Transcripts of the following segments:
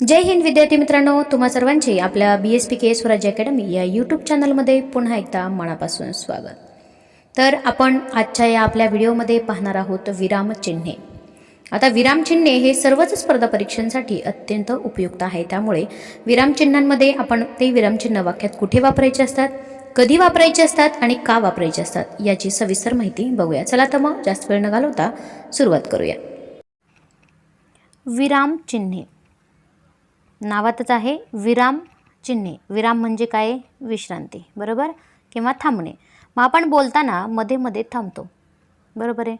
जय हिंद विद्यार्थी मित्रांनो. तुम्हा सर्वांचे आपल्या बी एस पी के स्वराज्य अकॅडमी या यूट्यूब चॅनलमध्ये पुन्हा एकदा मनापासून स्वागत. तर आपण आजच्या या आपल्या व्हिडिओमध्ये पाहणार आहोत विरामचिन्हे आता विरामचिन्हे हे सर्वच स्पर्धा परीक्षांसाठी अत्यंत उपयुक्त आहे. त्यामुळे विरामचिन्हांमध्ये आपण ते विरामचिन्ह वाक्यात कुठे वापरायचे असतात कधी वापरायचे असतात आणि का वापरायचे असतात याची सविस्तर माहिती बघूया. चला तर मग जास्त वेळ न घालवता सुरुवात करूया. विरामचिन्हे नावातच आहे विराम चिन्हे. विराम म्हणजे काय? विश्रांती. बरोबर? किंवा थांबणे. मग आपण बोलताना मध्ये मध्ये थांबतो. बरोबर आहे?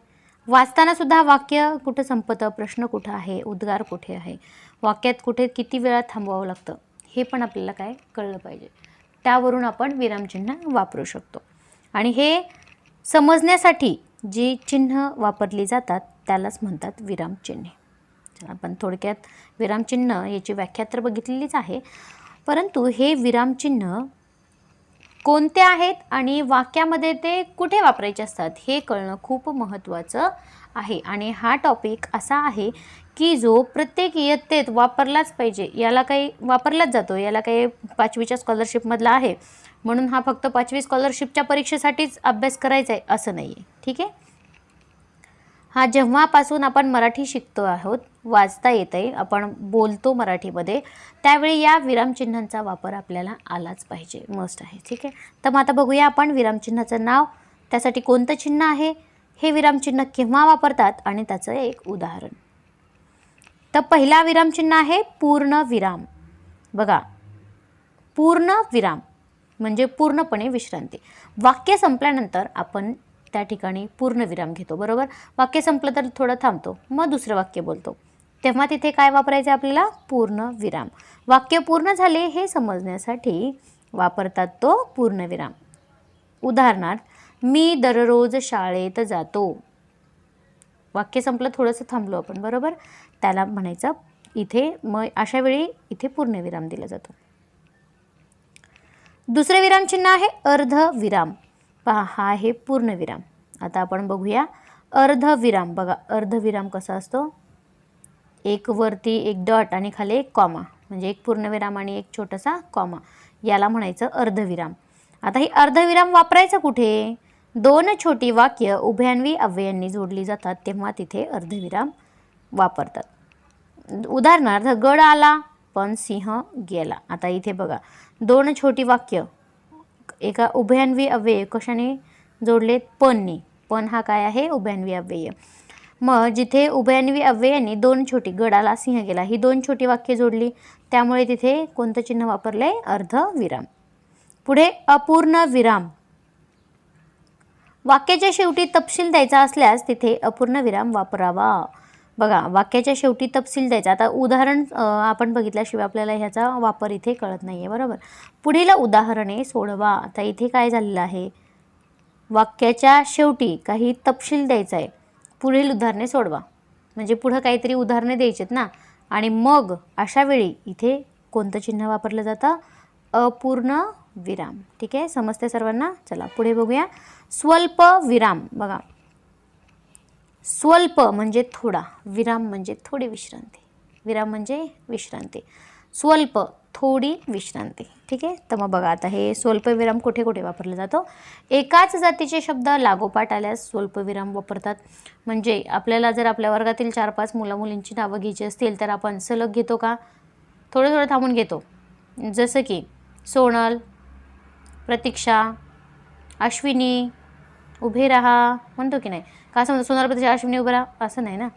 वाचताना सुद्धा वाक्य कुठं संपतं? प्रश्न कुठं आहे? उद्गार कुठे आहे? वाक्यात कुठे किती वेळा थांबवावं लागतं? हे पण आपल्याला काय कळलं पाहिजे. त्यावरून आपण विरामचिन्ह वापरू शकतो. आणि हे समजण्यासाठी जी चिन्ह वापरली जातात त्यालाच म्हणतात विरामचिन्हे आपण थोडक्यात विरामचिन्ह याची व्याख्या तर बघितलेलीच आहे. परंतु हे विरामचिन्ह कोणते आहेत आणि वाक्यामध्ये ते कुठे वापरायचे असतात हे कळणं खूप महत्त्वाचं आहे. आणि हा टॉपिक असा आहे की जो प्रत्येक इयत्तेत वापरलाच पाहिजे. याला काही वापरलाच जातो. याला काही पाचवीच्या स्कॉलरशिपमधला आहे. म्हणून हा फक्त पाचवी स्कॉलरशिपच्या परीक्षेसाठीच अभ्यास करायचा आहे असं नाही आहे ठीक आहे? हा जेव्हापासून आपण मराठी शिकतो आहोत वाचता येत आहे आपण बोलतो मराठीमध्ये त्यावेळी या विरामचिन्हांचा वापर आपल्याला आलाच पाहिजे मस्ट आहे ठीक आहे? तर मग आता बघूया आपण विरामचिन्हाचं नाव त्यासाठी कोणतं चिन्ह आहे? हे विरामचिन्ह केव्हा वापरतात? आणि त्याचं एक उदाहरण. तर पहिला विरामचिन्ह आहे पूर्ण विराम. बघा पूर्ण विराम म्हणजे पूर्णपणे विश्रांती. वाक्य संपल्यानंतर आपण त्या ठिकाणी पूर्णविराम घेतो बरोबर? वाक्य संपलं तर थोडं थांबतो मग दुसरं वाक्य बोलतो. तेव्हा तिथे काय वापरायचं आपल्याला? पूर्ण विराम. वाक्य पूर्ण झाले हे समजण्यासाठी वापरतात तो पूर्णविराम उदाहरणार्थ मी दररोज शाळेत जातो. वाक्य संपलं थोडंसं थांबलो आपण बरोबर? त्याला म्हणायचं इथे मग अशा वेळी इथे पूर्णविराम दिला जातो. दुसरे विरामचिन्ह आहे अर्धविराम पहा हा आहे पूर्णविराम. आता आपण बघूया अर्धविराम. बघा अर्धविराम कसा असतो? एक वरती एक डॉट आणि खाली एक कॉमा. म्हणजे एक पूर्णविराम आणि एक छोटासा कॉमा. याला म्हणायचं अर्धविराम. आता ही अर्धविराम वापरायचं कुठे? दोन छोटी वाक्य उभ्यान्वी अव्ययांनी जोडली जातात तेव्हा तिथे अर्धविराम वापरतात. उदाहरणार्थ गड आला पण सिंह गेला. आता इथे बघा दोन छोटी वाक्य एका उभयान्वी अव्यय कशाने जोडलेत पणने. पण हा काय आहे? उभयान्वी अव्यय. मग जिथे उभयान्वी अव्ययाने दोन छोटी गडाला सिंह गेला ही दोन छोटी वाक्य जोडली. त्यामुळे तिथे कोणतं चिन्ह वापरलं आहे अर्ध विराम. पुढे अपूर्ण विराम. वाक्याच्या शेवटी तपशील द्यायचा असल्यास तिथे अपूर्ण विराम वापरावा. बघा वाक्याच्या शेवटी तपशील द्यायचा. आता उदाहरण आपण बघितल्याशिवाय आपल्याला ह्याचा वापर इथे कळत नाही आहे बरोबर? पुढील उदाहरणे सोडवा. आता इथे काय झालेलं आहे? वाक्याच्या शेवटी काही तपशील द्यायचा आहे पुढील उदाहरणे सोडवा. म्हणजे पुढं काहीतरी उदाहरणे द्यायचेत ना? आणि मग अशा वेळी इथे कोणतं चिन्ह वापरलं जातं? अपूर्ण विराम. ठीक आहे? समजते सर्वांना? चला पुढे बघूया. स्वल्प विराम. बघा स्वल्प म्हणजे थोडा विराम म्हणजे थोडी विश्रांती. विराम म्हणजे विश्रांती. स्वल्प थोडी विश्रांती. ठीक आहे? तर मग बघा आता हे स्वल्पविराम कुठे कुठे वापरला जातो? एकाच जातीचे शब्द लागोपाठ आल्यास स्वल्पविराम वापरतात. म्हणजे आपल्याला जर आपल्या वर्गातील चार पाच मुला मुलींची नावं घ्यायची असतील तर आपण सलग घेतो का? थोडं थोडं थांबून घेतो. जसं की सोनल प्रतीक्षा अश्विनी उभे राहा म्हणतो की नाही? का समजा सोनल प्रतीक्षा अश्विनी उभं राहा असं नाही ना.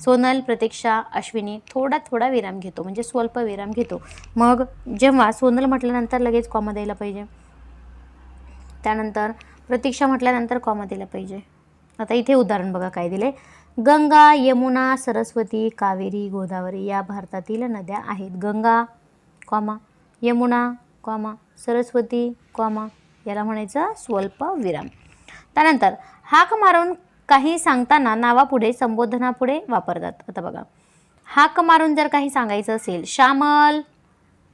सोनल प्रतीक्षा अश्विनी थोडा थोडा विराम घेतो म्हणजे स्वल्प विराम घेतो. मग जेव्हा सोनल म्हटल्यानंतर लगेच कॉमा द्यायला पाहिजे. त्यानंतर प्रतीक्षा म्हटल्यानंतर कॉमा दिला पाहिजे. आता इथे उदाहरण बघा काय दिले गंगा यमुना सरस्वती कावेरी गोदावरी या भारतातील नद्या आहेत. Ganga comma Yamuna comma Saraswati comma याला म्हणायचं स्वल्प विराम. त्यानंतर हाक मारून काही सांगताना नावापुढे संबोधनापुढे वापरतात. आता बघा. हाक मारून जर काही सांगायचं असेल श्यामल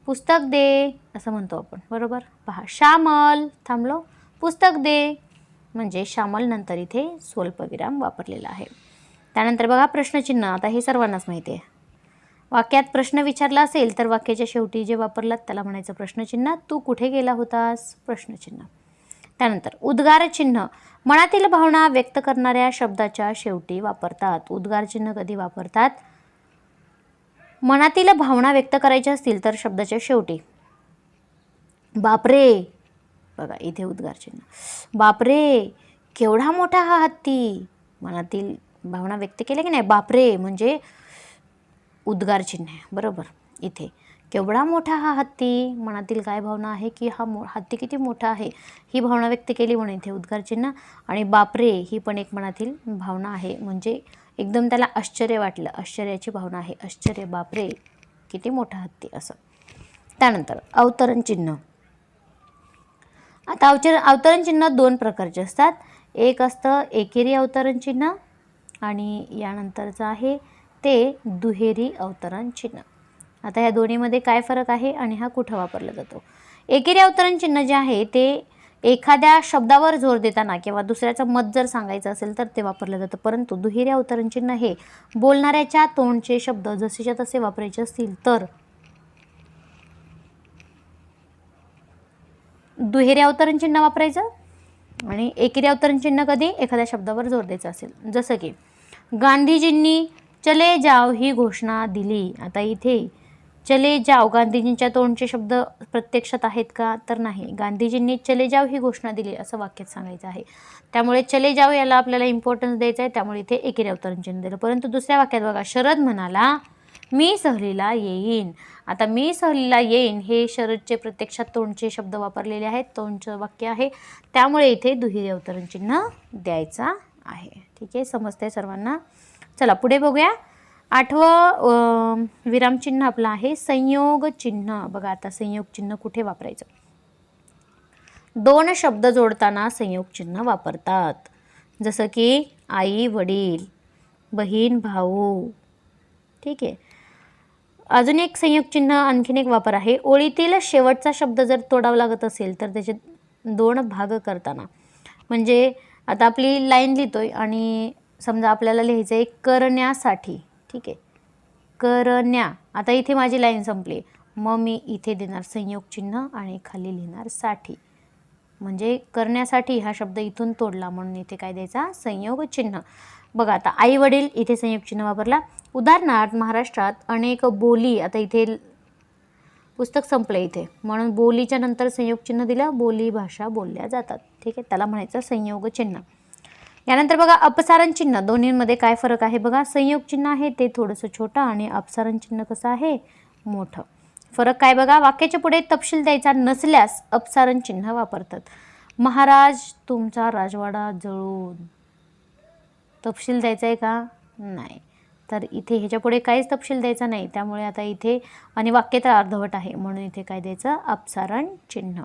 पुस्तक दे असं म्हणतो आपण. बरोबर? पहा श्यामल थांबलो. पुस्तक दे. म्हणजे श्यामल नंतर इथे स्वल्पविराम वापरलेला आहे. त्यानंतर बघा प्रश्नचिन्ह. आता हे सर्वांनाच माहिती आहे. वाक्यात प्रश्न विचारला असेल तर वाक्याच्या शेवटी जे वापरलात त्याला म्हणायचं प्रश्नचिन्ह. तू कुठे गेला होतास? प्रश्नचिन्ह. त्यानंतर उद्गार चिन्ह. मनातील भावना व्यक्त करणाऱ्या शब्दाच्या शेवटी वापरतात. उद्गार चिन्ह कधी वापरतात? मनातील भावना व्यक्त करायच्या असतील तर शब्दाच्या शेवटी. बापरे! बघा इथे उद्गार चिन्ह. बापरे! केवढा मोठा हा हत्ती! मनातील भावना व्यक्त केल्या की नाही? बापरे! म्हणजे उद्गार चिन्ह आहे. बरोबर? इथे. केवढा मोठा हा हत्ती? मनातील काय भावना आहे की हा मो हत्ती किती मोठा आहे? ही भावना व्यक्त केली म्हणून इथे उद्गार चिन्ह आणि बापरे ही पण एक मनातील भावना आहे. म्हणजे एकदम त्याला आश्चर्य वाटलं. आश्चर्याची भावना आहे. आश्चर्य बापरे किती मोठा हत्ती असं. त्यानंतर अवतरण चिन्ह आता अवचर अवतरण चिन्ह दोन प्रकारचे असतात. एक असतं एकेरी अवतरण चिन्ह आणि यानंतरचं आहे ते दुहेरी अवतरण चिन्ह आता ह्या दोन्हीमध्ये काय फरक आहे आणि हा कुठं वापरला जातो? एकेरी अवतरण चिन्ह जे आहे ते एखाद्या शब्दावर जोर देताना किंवा दुसऱ्याचं मत जर सांगायचं असेल तर ते वापरलं जातं. परंतु दुहेरी अवतरण चिन्ह हे बोलणाऱ्याच्या तोंडचे शब्द जसेच्या तसे वापरायचे असतील तर दुहेरी अवतरण चिन्ह वापरायचं आणि एकेरी अवतरण चिन्ह कधी एखाद्या शब्दावर जोर द्यायचा असेल. जसं की गांधीजींनी चले जाव ही घोषणा दिली. आता इथे चले जाव गांधीजींच्या तोंडचे शब्द प्रत्यक्षात आहेत का? तर नाही. गांधीजींनी चले जाव ही घोषणा दिली असं वाक्यात सांगायचं आहे. त्यामुळे चले जाव याला आपल्याला इम्पॉर्टन्स द्यायचं आहे. त्यामुळे इथे एकेरी अवतरण चिन्ह दिलं. परंतु दुसऱ्या वाक्यात बघा शरद म्हणाला मी सहलीला येईन. आता मी सहलीला येईन हे शरदचे प्रत्यक्षात तोंडचे शब्द वापरलेले आहेत. तोंडचं वाक्य आहे. त्यामुळे इथे दुहेरी अवतरण चिन्ह द्यायचा आहे. ठीक आहे? समजतंय सर्वांना? चला पुढे बघूया. आठवं विरामचिन्ह आपलं आहे संयोग चिन्ह. बघा आता संयोग चिन्ह कुठे वापरायचं? दोन शब्द जोडताना संयोग चिन्ह वापरतात. जसं की आई वडील बहीण भाऊ. ठीक आहे. अजून एक संयोग चिन्ह आणखीन एक वापर आहे. ओळीतील शेवटचा शब्द जर तोडावा लागत असेल तर त्याचे दोन भाग करताना. म्हणजे आता आपली लाईन लिहितोय आणि समजा आपल्याला लिहायचं आहे करण्यासाठी. ठीक आहे. करण्या. आता इथे माझी लाईन संपली. मग मी इथे देणार संयोग चिन्ह आणि खाली लिहिणार साठी. म्हणजे करण्यासाठी हा शब्द इथून तोडला म्हणून इथे काय द्यायचा? संयोग चिन्ह. बघा आता आई वडील इथे संयोग चिन्ह वापरला. उदाहरणार्थ महाराष्ट्रात अनेक बोली आता इथे पुस्तक संपलं इथे. म्हणून बोलीच्या नंतर संयोग चिन्ह दिलं बोली भाषा बोलल्या जातात. ठीक आहे त्याला म्हणायचं संयोग चिन्ह. यानंतर बघा अपसारण चिन्ह. दोन्हींमध्ये काय फरक आहे बघा? संयोग चिन्ह आहे ते थोडंसं छोटं आणि अपसारण चिन्ह कसं आहे? मोठं. फरक काय बघा? वाक्याच्या पुढे तपशील द्यायचा नसल्यास अपसारण चिन्ह वापरतात. महाराज तुमचा राजवाडा जळून. तपशील द्यायचा आहे का? नाही. तर इथे ह्याच्या पुढे काहीच तपशील द्यायचा नाही. त्यामुळे आता इथे आणि वाक्य तर अर्धवट आहे. म्हणून इथे काय द्यायचं? अपसारण चिन्ह.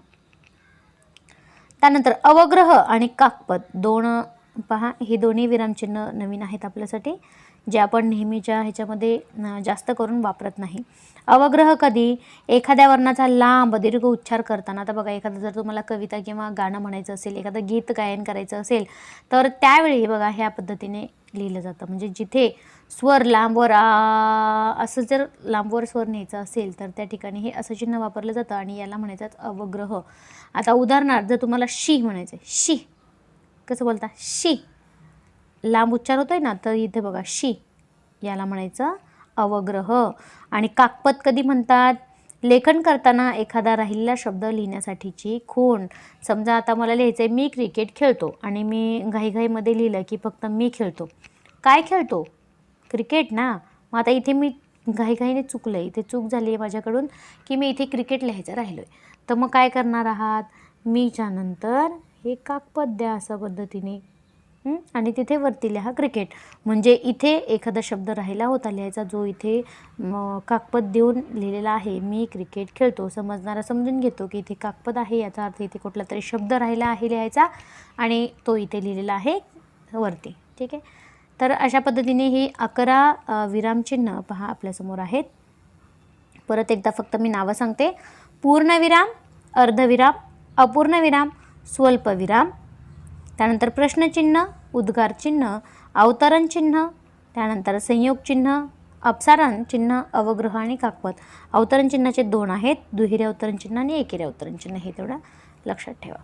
त्यानंतर अवग्रह आणि काकपद. दोन पहा हे दोन्ही विरामचिन्ह नवीन आहेत आपल्यासाठी जे आपण नेहमीच्या ह्याच्यामध्ये जास्त करून वापरत नाही. अवग्रह कधी? एखाद्या वर्णाचा लांब दीर्घ उच्चार करताना. आता बघा एखादं जर तुम्हाला कविता किंवा गाणं म्हणायचं असेल एखादं गीत गायन करायचं असेल तर त्यावेळी बघा ह्या पद्धतीने लिहिलं जातं. म्हणजे जिथे स्वर लांबवर आ असं जर लांबवर स्वर न्यायचं असेल तर त्या ठिकाणी हे असं चिन्ह वापरलं जातं आणि याला म्हणायचं अवग्रह. आता उदाहरणार्थ जर तुम्हाला शी म्हणायचं आहे शी. कसं बोलता? शी. लांब उच्चार होतोय ना तर इथे बघा शी. याला म्हणायचं अवग्रह. आणि काकपत कधी म्हणतात लेखन करताना एखादा राहिलेला शब्द लिहिण्यासाठीची खूण. समजा आता मला लिहायचं आहे मी क्रिकेट खेळतो आणि मी घाईघाईमध्ये लिहिलं की फक्त मी खेळतो. काय खेळतो? क्रिकेट ना. मग आता इथे मी घाईघाईने चुकलं आहे इथे चूक झाली आहे माझ्याकडून की मी इथे क्रिकेट लिहायचं राहिलो आहे तर मग काय करणार आहात? मीच्यानंतर हे काकपद द्या अशा पद्धतीने आणि तिथे वरती लिहा क्रिकेट म्हणजे इथे एखादा शब्द राहिला होता लिहायचा जो इथे काकपद देऊन लिहिलेला आहे मी क्रिकेट खेळतो. समजणारा समजून घेतो की इथे काकपद आहे याचा अर्थ इथे कुठला तरी शब्द राहिला आहे लिहायचा आणि तो इथे लिहिलेला आहे वरती. ठीक आहे? तर अशा पद्धतीने ही अकरा विरामचिन्ह पहा आपल्यासमोर आहेत. परत एकदा फक्त मी नावं सांगते. पूर्णविराम अर्धविराम अपूर्णविराम स्वल्पविराम त्यानंतर प्रश्नचिन्ह उद्गार चिन्ह अवतरण चिन्ह त्यानंतर संयोग चिन्ह अपसारण चिन्ह अवग्रह आणि काकपत. अवतरण चिन्हाचे दोन आहेत दुहेरी अवतरण चिन्ह आणि एकेरी अवतरण चिन्ह हे तेवढं लक्षात ठेवा.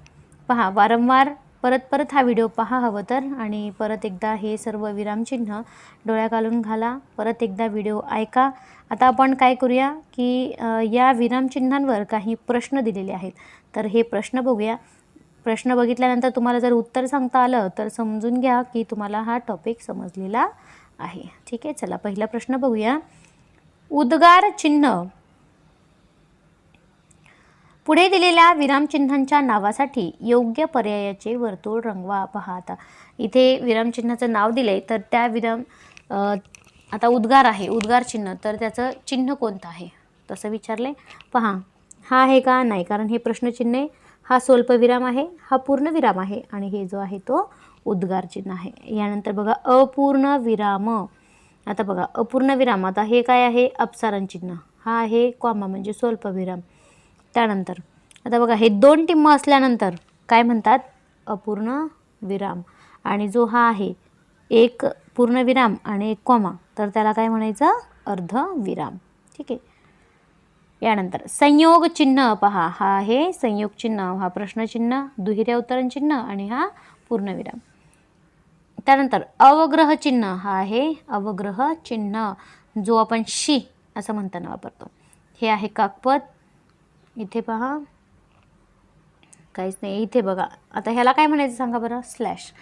पहा वारंवार परत परत हा व्हिडिओ पहा हवं तर आणि परत एकदा हे सर्व विरामचिन्ह डोळ्या घालून घाला परत एकदा व्हिडिओ ऐका. आता आपण काय करूया की या विरामचिन्हांवर काही प्रश्न दिलेले आहेत. तर हे प्रश्न बघूया. प्रश्न बघितल्यानंतर तुम्हाला जर उत्तर सांगता आलं तर समजून घ्या की तुम्हाला हा टॉपिक समजलेला आहे. ठीक आहे चला पहिला प्रश्न बघूया. उद्गार चिन्ह. पुढे दिलेल्या विरामचिन्हांच्या नावासाठी योग्य पर्यायाचे वर्तुळ रंगवा पहा आता. इथे विरामचिन्हाचं नाव दिले तर त्या विराम आता उद्गार आहे उद्गार चिन्ह. तर त्याचं चिन्ह कोणतं आहे? तसं विचारले पहा हा आहे का? नाही कारण हे प्रश्नचिन्ह आहे. हा स्वल्पविराम आहे हा पूर्णविराम आहे आणि हे जो आहे तो उद्गार चिन्ह आहे. यानंतर बघा अपूर्ण विराम आता बघा अपूर्ण विराम आता हे काय आहे? अपसारण चिन्ह. हा आहे कॉमा म्हणजे स्वल्पविराम. त्यानंतर आता बघा हे दोन टिम्म असल्यानंतर काय म्हणतात? अपूर्ण विराम आणि जो हा आहे एक पूर्णविराम आणि एक कॉमा. तर त्याला काय म्हणायचं? अर्धविराम. ठीक आहे. यानंतर संयोग चिन्ह पहा. हा आहे संयोग चिन्ह हा प्रश्नचिन्ह दुहेऱ्या अवतरण चिन्ह आणि हा पूर्णविराम. त्यानंतर अवग्रह चिन्ह हा आहे अवग्रह चिन्ह जो आपण शी असं म्हणताना वापरतो. हे आहे काकपत. इथे पहा. काहीच नाही इथे बघा. आता ह्याला काय म्हणायचं सांगा बरं? स्लॅश.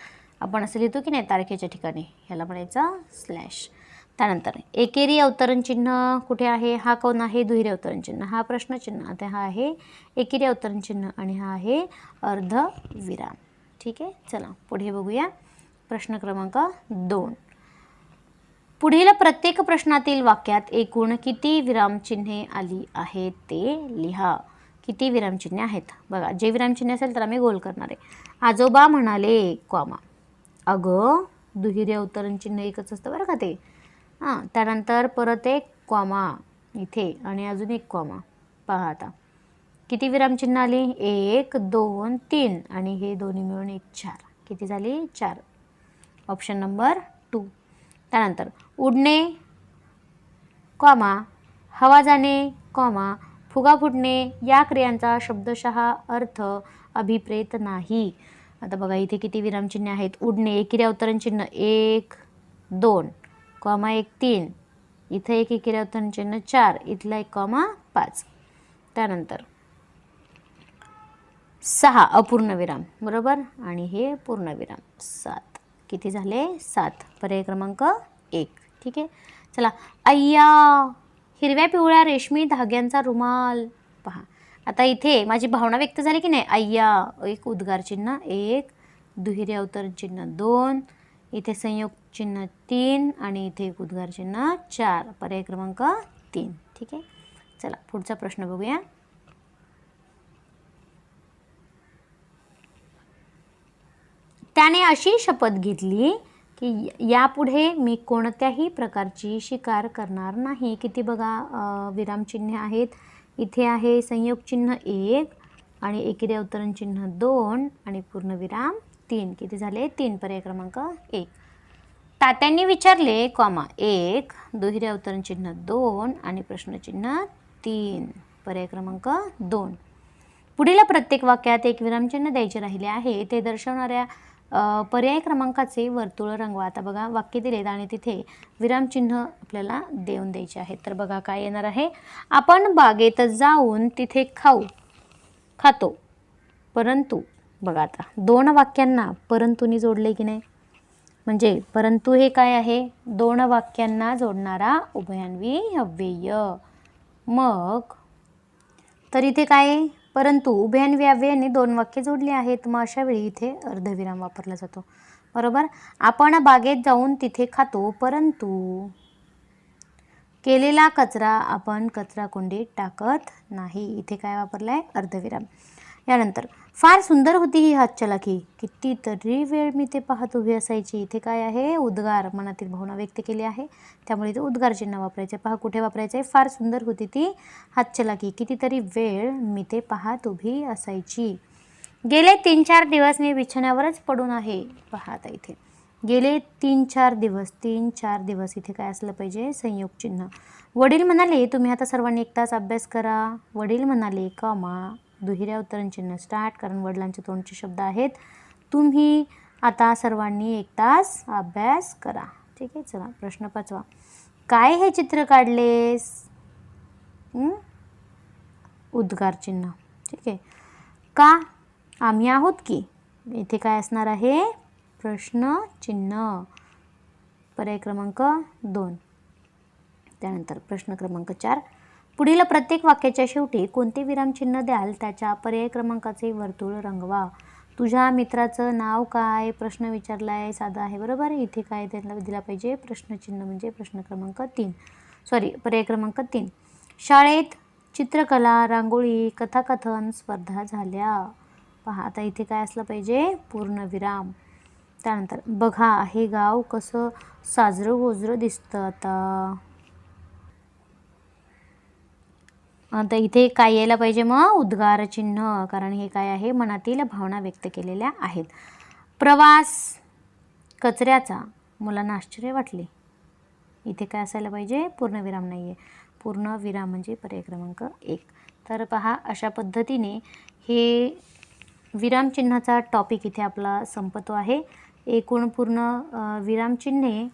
आपण असं लिहितो की नाही? तारखेच्या ठिकाणी. ह्याला म्हणायचं स्लॅश. त्यानंतर एकेरी अवतरण चिन्ह कुठे आहे? हा कोण आहे? दुहेरी अवतरण चिन्ह. हा प्रश्नचिन्ह आता हा आहे एकेरी अवतरण चिन्ह आणि हा आहे अर्धविराम. ठीक आहे? चला पुढे बघूया. प्रश्न क्रमांक दोन. पुढील प्रत्येक प्रश्नातील वाक्यात एकूण किती विरामचिन्हे आली आहेत ते लिहा. किती विरामचिन्हे आहेत? बघा जे विरामचिन्ह असेल तर आम्ही गोल करणार आहे. आजोबा म्हणाले कॉमा. अगं दुहेरी अवतरण चिन्ह एकच असतं बरं का ते. हां त्यानंतर परत एक कॉमा इथे आणि अजून एक कॉमा. पहा आता. किती विरामचिन्ह आली? एक दोन तीन. आणि हे दोन्ही मिळून एक चार. किती झाली? चार. ऑप्शन नंबर टू त्यानंतर उडणे कॉमा हवा जाणे कॉमा फुगा फुटणे या क्रियांचा शब्दशः अर्थ अभिप्रेत नाही. आता बघा इथे किती विरामचिन्हे आहेत? उडणे एकेरी अवतरण चिन्ह. एक दोन. कॉमा एक तीन. इथं एक एकेरी अवतरण चिन्ह चार. इथला एक कॉमा पाच. त्यानंतर सहा. अपूर्णविराम. बरोबर? आणि हे पूर्णविराम. सात. किती झाले? सात. पर्याय क्रमांक एक. ठीक आहे? चला. अय्या! हिरव्या पिवळ्या रेशमी धाग्यांचा रुमाल. पहा. आता इथे माझी भावना व्यक्त झाली की नाही? अय्या! एक उद्गार चिन्ह एक. दुहेरी अवतरण चिन्ह दोन. इथे संयुक्त चिन्ह तीन आणि इथे एक उद्गार चिन्ह चार. पर्याय क्रमांक तीन. ठीक आहे? चला पुढचा प्रश्न बघूया. त्याने अशी शपथ घेतली की यापुढे मी कोणत्याही प्रकारची शिकार करणार नाही. किती बघा विरामचिन्हे आहेत. इथे आहे संयोग चिन्ह एक आणि एकेरी अवतरण चिन्ह दोन आणि पूर्णविराम तीन. किती झाले? तीन. पर्याय क्रमांक एक. तात्यांनी विचारले कॉमा एक दुहेरी अवतरण चिन्ह दोन आणि प्रश्नचिन्ह तीन. पर्याय क्रमांक दोन. पुढील प्रत्येक वाक्यात एक विरामचिन्ह द्यायचे राहिले आहे. ते दर्शवणाऱ्या पर्याय क्रमांकाचे वर्तुळ रंगवा. आता बघा वाक्य दिलेत आणि तिथे विरामचिन्ह आपल्याला देऊन द्यायचे आहेत. तर बघा काय येणार आहे. आपण बागेत जाऊन तिथे खाऊ खातो. परंतु बघा आता दोन वाक्यांना परंतुनी जोडले की नाही? म्हणजे परंतु हे काय आहे? दोन वाक्यांना जोडणारा उभयान्वी अव्यय. मग तर इथे काय? परंतु उभयान्वी अव्ययाने दोन वाक्य जोडली आहेत. मग अशा वेळी इथे अर्धविराम वापरला जातो. बरोबर? आपण बागेत जाऊन तिथे खातो परंतु केलेला कचरा आपण कचरा कुंडीत टाकत नाही. इथे काय वापरला आहे अर्धविराम. यानंतर फार सुंदर होती ही हातचलाखी कितीतरी वेळ मी ते पाहत उभी असायची. इथे काय आहे? उद्गार मनातील भावना व्यक्त केली आहे. त्यामुळे इथे उद्गार चिन्ह वापरायचे. पहा कुठे वापरायचे? आहे फार सुंदर होती ती हातचलाखी कितीतरी वेळ मी ते पाहत उभी असायची. गेले तीन चार दिवस मी बिछाण्यावरच पडून आहे. पाहता इथे. गेले तीन चार दिवस तीन चार दिवस इथे काय असलं पाहिजे? संयोग चिन्ह. वडील म्हणाले तुम्ही आता सर्वांनी एक तास अभ्यास करा. वडील म्हणाले कमा. दुहिऱ्या उतरण चिन्ह स्टार्ट कारण वडिलांचे तोंडचे शब्द आहेत. तुम्ही आता सर्वांनी एक तास अभ्यास करा. ठीक आहे चला प्रश्न पाचवा. काय हे चित्र काढलेस? उद्गार चिन्ह. ठीक आहे. का? आम्ही आहोत की? इथे काय असणार आहे? प्रश्न चिन्ह. पर्याय क्रमांक दोन. त्यानंतर प्रश्न क्रमांक चार. पुढील प्रत्येक वाक्याच्या शेवटी कोणते विरामचिन्ह द्याल त्याच्या पर्याय क्रमांकाचे वर्तुळ रंगवा. तुझ्या मित्राचं नाव काय? प्रश्न विचारला आहे साधा आहे बरोबर? इथे काय त्याला दिला पाहिजे? प्रश्नचिन्ह म्हणजे प्रश्न क्रमांक तीन. सॉरी पर्याय क्रमांक तीन. शाळेत चित्रकला रांगोळी कथाकथन स्पर्धा झाल्या. पहा आता इथे काय असलं पाहिजे? पूर्णविराम त्यानंतर बघा हे गाव कसं साजरं गोजरं दिसतं आता. आता इथे काय यायला पाहिजे मग? उद्गार चिन्ह कारण हे काय आहे? मनातील भावना व्यक्त केलेल्या आहेत. प्रवास कचऱ्याचा. मुलांना आश्चर्य वाटले. इथे काय असायला पाहिजे? पूर्णविराम नाही आहे पूर्णविराम म्हणजे पर्याय क्रमांक एक. तर पहा अशा पद्धतीने हे विरामचिन्हाचा टॉपिक इथे आपला संपतो आहे. एकूण पूर्ण विरामचिन्हे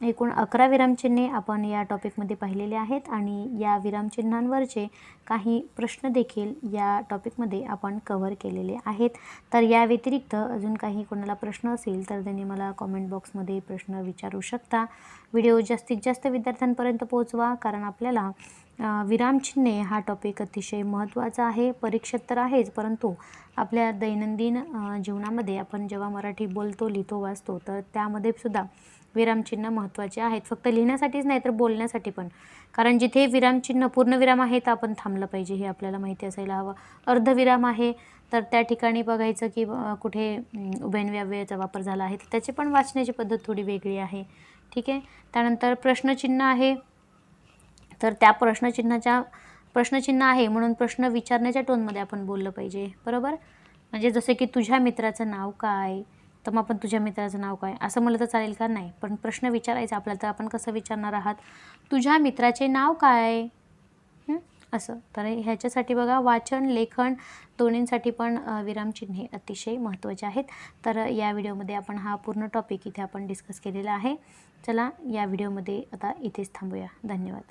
एकूण अकरा विरामचिन्हे आपण या टॉपिकमध्ये पाहिलेले आहेत आणि या विरामचिन्हांवरचे काही प्रश्न देखील या टॉपिकमध्ये आपण कव्हर केलेले आहेत. तर या व्यतिरिक्त अजून काही कोणाला प्रश्न असेल तर त्यांनी मला कॉमेंट बॉक्समध्ये प्रश्न विचारू शकता. व्हिडिओ जास्तीत जास्त विद्यार्थ्यांपर्यंत पोहोचवा कारण आपल्याला विरामचिन्हे हा टॉपिक अतिशय महत्त्वाचा आहे. परीक्षेत तर आहेच परंतु आपल्या दैनंदिन जीवनामध्ये आपण जेव्हा मराठी बोलतो लिहितो वाचतो तर त्यामध्ये सुद्धा विरामचिन्ह महत्त्वाचे आहेत. फक्त लिहिण्यासाठीच नाही तर बोलण्यासाठी पण. कारण जिथे विरामचिन्ह पूर्णविराम आहे तर आपण थांबलं पाहिजे हे आपल्याला माहिती असायला हवं. अर्धविराम आहे तर त्या ठिकाणी बघायचं की कुठे अम, वापर झाला आहे. तर त्याची पण वाचण्याची पद्धत थोडी वेगळी आहे. ठीक आहे? त्यानंतर प्रश्नचिन्ह आहे. तर त्या प्रश्नचिन्हाच्या प्रश्नचिन्ह आहे म्हणून प्रश्न विचारण्याच्या टोनमध्ये आपण बोललं पाहिजे. बरोबर? म्हणजे जसं की तुझ्या मित्राचं नाव काय? तर मग आपण तुझ्या मित्राचं नाव काय? असं म्हणलं तर चालेल का? नाही. पण प्रश्न विचारायचा आपल्याला तर आपण कसं विचारणार आहात? तुझ्या मित्राचे नाव काय? असं. तर ह्याच्यासाठी बघा वाचन लेखन दोन्हींसाठी पण विरामचिन्हे अतिशय महत्त्वाचे आहेत. तर या व्हिडिओमध्ये आपण हा पूर्ण टॉपिक इथे आपण डिस्कस केलेला आहे. चला या व्हिडिओमध्ये आता इथेच थांबूया. धन्यवाद.